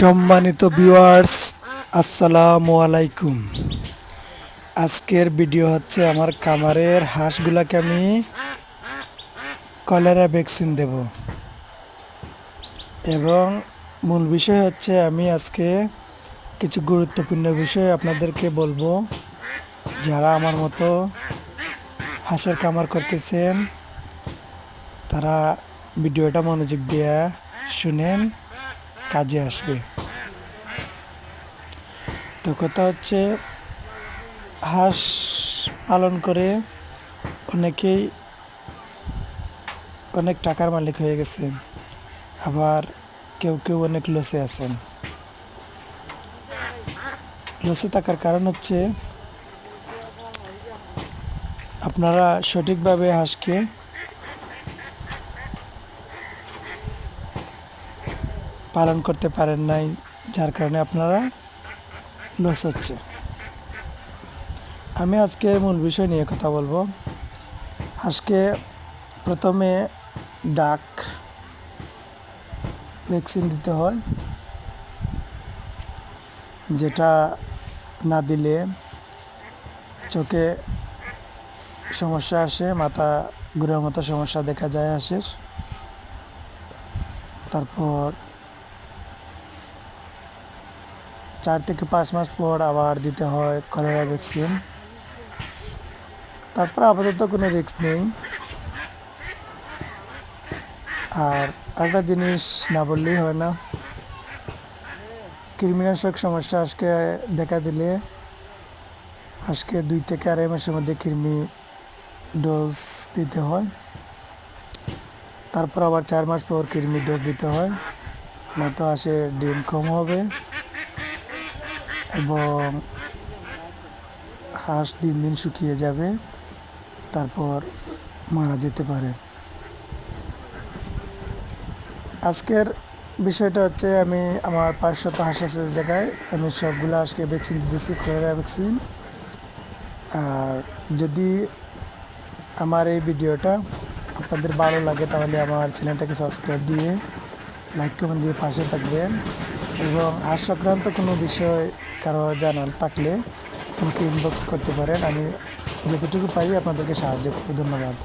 সম্মানিত ভিউয়ার্স আসসালামু আলাইকুম। আজকের ভিডিও হচ্ছে আমার খামারের হাঁসগুলাকে আমি কলেরা ভ্যাকসিন দেব। এবং মূল বিষয় হচ্ছে আমি আজকে কিছু গুরুত্বপূর্ণ বিষয় আপনাদেরকে বলব। যারা আমার মতো হাঁসের কামার করতেছেন, তারা ভিডিওটা মনোযোগ দিয়ে শুনেন। কাজে আসবে। তো কথা হচ্ছে, হাঁস পালন করে অনেকেই অনেক টাকার মালিক হয়ে গেছেন, আবার কেউ কেউ অনেক লসে আছেন। লসে থাকার কারণ হচ্ছে, আপনারা সঠিকভাবে হাঁসকে পালন করতে পারেন নাই, যার কারণে আপনারা লস হচ্ছে। আমি আজকে মূল বিষয় নিয়ে কথা বলব। হাঁসকে প্রথমে ডাক ভ্যাকসিন দিতে হয়, যেটা না দিলে চোখে সমস্যা আসে, মাথা ঘুরের মতো সমস্যা দেখা যায় হাঁসের। তারপর চার থেকে পাঁচ মাস পর আবার দিতে হয় কলেরা ভ্যাকসিন তারপর আপাতত কোনো রিস্ক নেই। আর একটা জিনিস না বললেই হয় না। কৃমিনাশক সমস্যা আজকে দেখা দিলে, আজকে দুই থেকে আড়াই মাসের মধ্যে কৃমি ডোজ দিতে হয়। তারপর আবার চার মাস পর কৃমি ডোজ দিতে হয়। নয়তো আসে ডিম কম হবে। এবং হাঁস দিন দিন শুকিয়ে যাবে, তারপর মারা যেতে পারে। আজকের বিষয়টা হচ্ছে আমি আমার পাঁচশত হাঁস আছে জায়গায়, আমি সবগুলো হাঁসকে ভ্যাকসিন দিতেছি কলেরা ভ্যাকসিন আর যদি আমার এই ভিডিওটা আপনাদের ভালো লাগে, তাহলে আমার চ্যানেলটাকে সাবস্ক্রাইব দিয়ে লাইক কমেন্ট দিয়ে পাশে থাকবেন। এবং আর সংক্রান্ত কোনো বিষয় কারও জানার থাকলে আমাকে ইনবক্স করতে পারেন। আমি যতটুকু পাই আপনাদেরকে সাহায্য করব। ধন্যবাদ।